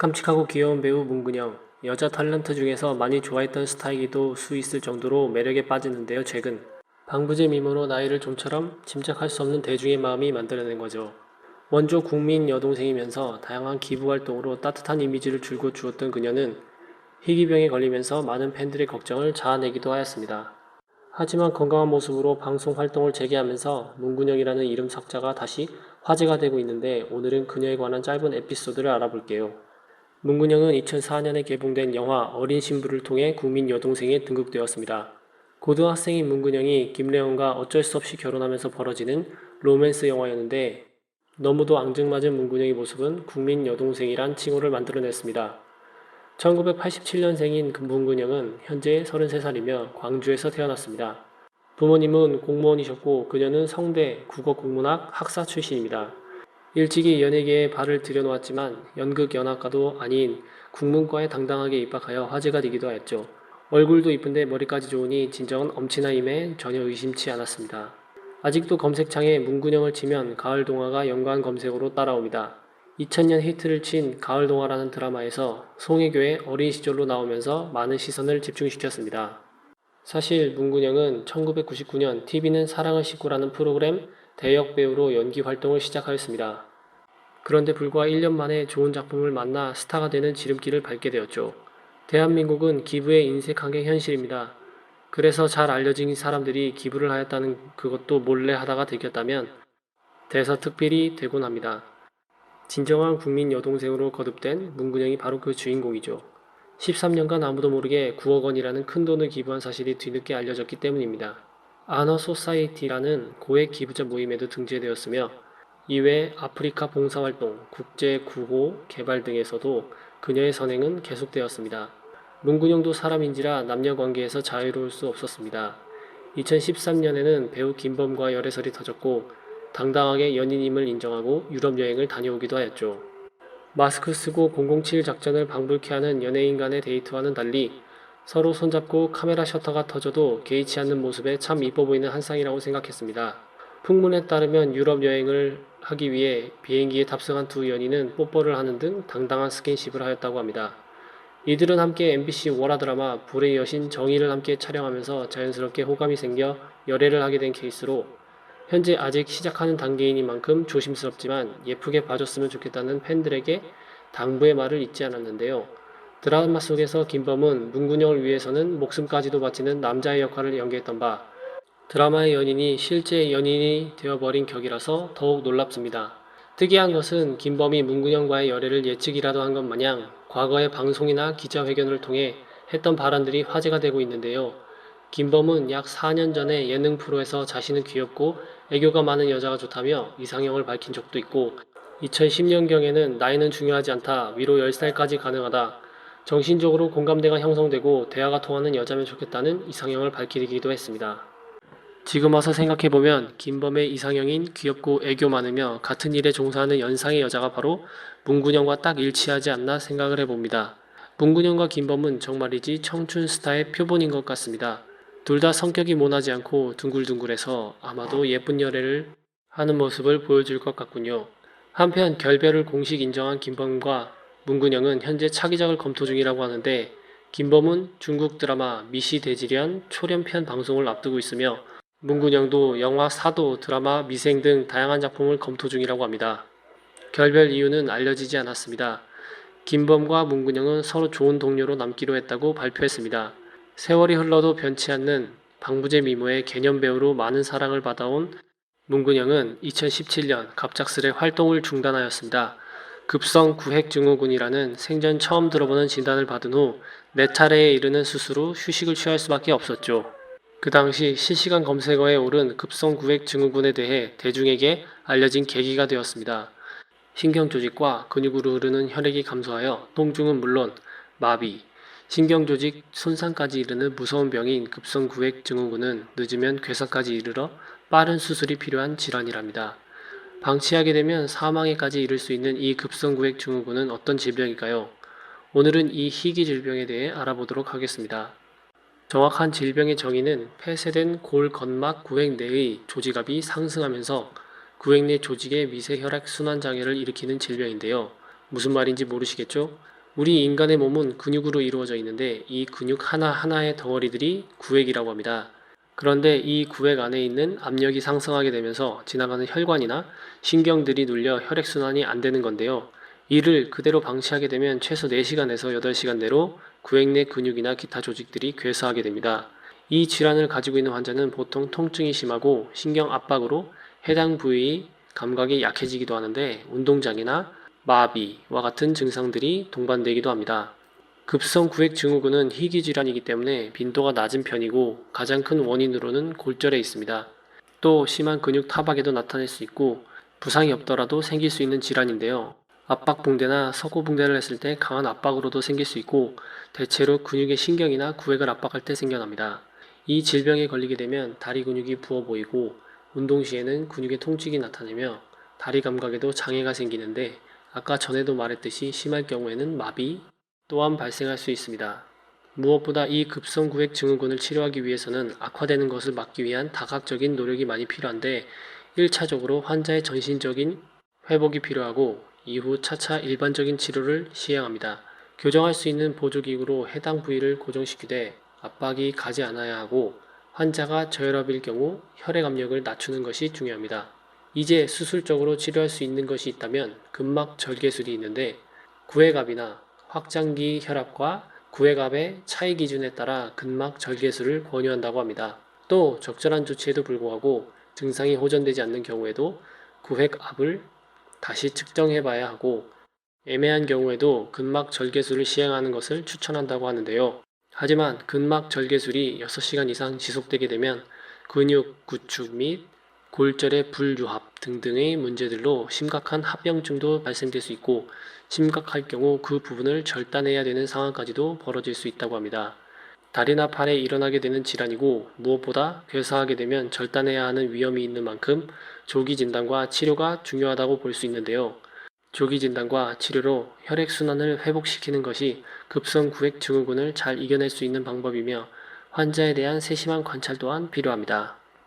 깜찍하고 귀여운 배우 문근영. 여자 탤런트 중에서 많이 좋아했던 스타이기도 수 있을 정도로 매력에 빠지는데요, 최근. 방부제 미모로 나이를 좀처럼 짐작할 수 없는 대중의 마음이 만들어낸 거죠. 원조 국민 여동생이면서 다양한 기부 활동으로 따뜻한 이미지를 줄곧 주었던 그녀는 희귀병에 걸리면서 많은 팬들의 걱정을 자아내기도 하였습니다. 하지만 건강한 모습으로 방송 활동을 재개하면서 문근영이라는 이름 석자가 다시 화제가 되고 있는데 오늘은 그녀에 관한 짧은 에피소드를 알아볼게요. 문근영은 2004년에 개봉된 영화 어린 신부를 통해 국민 여동생에 등극되었습니다. 고등학생인 문근영이 김래원과 어쩔 수 없이 결혼하면서 벌어지는 로맨스 영화였는데 너무도 앙증맞은 문근영의 모습은 국민 여동생이란 칭호를 만들어냈습니다. 1987년생인 문근영은 현재 33살이며 광주에서 태어났습니다. 부모님은 공무원이셨고 그녀는 성대 국어국문학 학사 출신입니다. 일찍이 연예계에 발을 들여놓았지만 연극 연합과도 아닌 국문과에 당당하게 입학하여 화제가 되기도 하였죠. 얼굴도 이쁜데 머리까지 좋으니 진정한 엄친아임에 전혀 의심치 않았습니다. 아직도 검색창에 문근영을 치면 가을 동화가 연관 검색어로 따라옵니다. 2000년 히트를 친 가을 동화라는 드라마에서 송혜교의 어린 시절로 나오면서 많은 시선을 집중시켰습니다. 사실 문근영은 1999년 TV는 사랑을 싣고라는 프로그램 대역 배우로 연기 활동을 시작하였습니다. 그런데 불과 1년 만에 좋은 작품을 만나 스타가 되는 지름길을 밟게 되었죠. 대한민국은 기부에 인색한 게 현실입니다. 그래서 잘 알려진 사람들이 기부를 하였다는 그것도 몰래 하다가 들켰다면 대서특필이 되곤 합니다. 진정한 국민 여동생으로 거듭된 문근영이 바로 그 주인공이죠. 13년간 아무도 모르게 9억 원이라는 큰 돈을 기부한 사실이 뒤늦게 알려졌기 때문입니다. 아너 소사이티라는 고액 기부자 모임에도 등재되었으며 이외 아프리카 봉사활동, 국제 구호 개발 등에서도 그녀의 선행은 계속되었습니다. 문근영도 사람인지라 남녀 관계에서 자유로울 수 없었습니다. 2013년에는 배우 김범과 열애설이 터졌고 당당하게 연인임을 인정하고 유럽 여행을 다녀오기도 하였죠. 마스크 쓰고 007 작전을 방불케 하는 연예인 간의 데이트와는 달리 서로 손잡고 카메라 셔터가 터져도 개의치 않는 모습에 참 이뻐 보이는 한 쌍이라고 생각했습니다. 풍문에 따르면 유럽 여행을 하기 위해 비행기에 탑승한 두 연인은 뽀뽀를 하는 등 당당한 스킨십을 하였다고 합니다. 이들은 함께 MBC 월화 드라마 불의 여신 정의를 함께 촬영하면서 자연스럽게 호감이 생겨 열애를 하게 된 케이스로 현재 아직 시작하는 단계이니만큼 조심스럽지만 예쁘게 봐줬으면 좋겠다는 팬들에게 당부의 말을 잊지 않았는데요. 드라마 속에서 김범은 문근영을 위해서는 목숨까지도 바치는 남자의 역할을 연기했던 바 드라마의 연인이 실제 연인이 되어버린 격이라서 더욱 놀랍습니다. 특이한 것은 김범이 문근영과의 열애를 예측이라도 한 것 마냥 과거의 방송이나 기자회견을 통해 했던 발언들이 화제가 되고 있는데요. 김범은 약 4년 전에 예능 프로에서 자신은 귀엽고 애교가 많은 여자가 좋다며 이상형을 밝힌 적도 있고 2010년경에는 나이는 중요하지 않다 위로 10살까지 가능하다 정신적으로 공감대가 형성되고 대화가 통하는 여자면 좋겠다는 이상형을 밝히기도 했습니다. 지금 와서 생각해보면 김범의 이상형인 귀엽고 애교 많으며 같은 일에 종사하는 연상의 여자가 바로 문근영과 딱 일치하지 않나 생각을 해봅니다. 문근영과 김범은 정말이지 청춘 스타의 표본인 것 같습니다. 둘 다 성격이 모나지 않고 둥글둥글해서 아마도 예쁜 열애를 하는 모습을 보여줄 것 같군요. 한편 결별을 공식 인정한 김범과 문근영은 현재 차기작을 검토 중이라고 하는데 김범은 중국 드라마 미시 대지련 초련편 방송을 앞두고 있으며 문근영도 영화 사도, 드라마 미생 등 다양한 작품을 검토 중이라고 합니다. 결별 이유는 알려지지 않았습니다. 김범과 문근영은 서로 좋은 동료로 남기로 했다고 발표했습니다. 세월이 흘러도 변치 않는 방부제 미모의 개념 배우로 많은 사랑을 받아온 문근영은 2017년 갑작스레 활동을 중단하였습니다. 급성 구획증후군이라는 생전 처음 들어보는 진단을 받은 후 네 차례에 이르는 수술 후 휴식을 취할 수밖에 없었죠. 그 당시 실시간 검색어에 오른 급성 구획 증후군에 대해 대중에게 알려진 계기가 되었습니다. 신경 조직과 근육으로 흐르는 혈액이 감소하여 통증은 물론 마비, 신경 조직 손상까지 이르는 무서운 병인 급성 구획 증후군은 늦으면 괴사까지 이르러 빠른 수술이 필요한 질환이랍니다. 방치하게 되면 사망에까지 이를 수 있는 이 급성 구획 증후군은 어떤 질병일까요? 오늘은 이 희귀 질병에 대해 알아보도록 하겠습니다. 정확한 질병의 정의는 폐쇄된 골 건막 구획 내의 조직압이 상승하면서 구획 내 조직의 미세 혈액 순환 장애를 일으키는 질병인데요. 무슨 말인지 모르시겠죠? 우리 인간의 몸은 근육으로 이루어져 있는데 이 근육 하나하나의 덩어리들이 구획이라고 합니다. 그런데 이 구획 안에 있는 압력이 상승하게 되면서 지나가는 혈관이나 신경들이 눌려 혈액순환이 안 되는 건데요. 이를 그대로 방치하게 되면 최소 4시간에서 8시간 내로 구획 내 근육이나 기타 조직들이 괴사하게 됩니다. 이 질환을 가지고 있는 환자는 보통 통증이 심하고 신경 압박으로 해당 부위 감각이 약해지기도 하는데 운동장애나 마비와 같은 증상들이 동반되기도 합니다. 급성 구획 증후군은 희귀 질환이기 때문에 빈도가 낮은 편이고 가장 큰 원인으로는 골절에 있습니다. 또 심한 근육 타박에도 나타날 수 있고 부상이 없더라도 생길 수 있는 질환인데요. 압박 붕대나 서구붕대를 했을 때 강한 압박으로도 생길 수 있고 대체로 근육의 신경이나 구획을 압박할 때 생겨납니다. 이 질병에 걸리게 되면 다리 근육이 부어 보이고 운동 시에는 근육의 통증이 나타나며 다리 감각에도 장애가 생기는데 아까 전에도 말했듯이 심할 경우에는 마비 또한 발생할 수 있습니다. 무엇보다 이 급성 구획 증후군을 치료하기 위해서는 악화되는 것을 막기 위한 다각적인 노력이 많이 필요한데 1차적으로 환자의 전신적인 회복이 필요하고 이후 차차 일반적인 치료를 시행합니다. 교정할 수 있는 보조기구로 해당 부위를 고정시키되 압박이 가지 않아야 하고 환자가 저혈압일 경우 혈액 압력을 낮추는 것이 중요합니다. 이제 수술적으로 치료할 수 있는 것이 있다면 근막 절개술이 있는데 구획압이나 확장기 혈압과 구획압의 차이 기준에 따라 근막 절개술을 권유한다고 합니다. 또 적절한 조치에도 불구하고 증상이 호전되지 않는 경우에도 구획압을 다시 측정해 봐야 하고 애매한 경우에도 근막 절개술을 시행하는 것을 추천한다고 하는데요. 하지만 근막 절개술이 6시간 이상 지속되게 되면 근육 구축 및 골절의 불유합 등등의 문제들로 심각한 합병증도 발생될 수 있고 심각할 경우 그 부분을 절단해야 되는 상황까지도 벌어질 수 있다고 합니다. 다리나 팔에 일어나게 되는 질환이고 무엇보다 괴사하게 되면 절단해야 하는 위험이 있는 만큼 조기 진단과 치료가 중요하다고 볼 수 있는데요. 조기 진단과 치료로 혈액순환을 회복시키는 것이 급성 구획 증후군을 잘 이겨낼 수 있는 방법이며 환자에 대한 세심한 관찰 또한 필요합니다.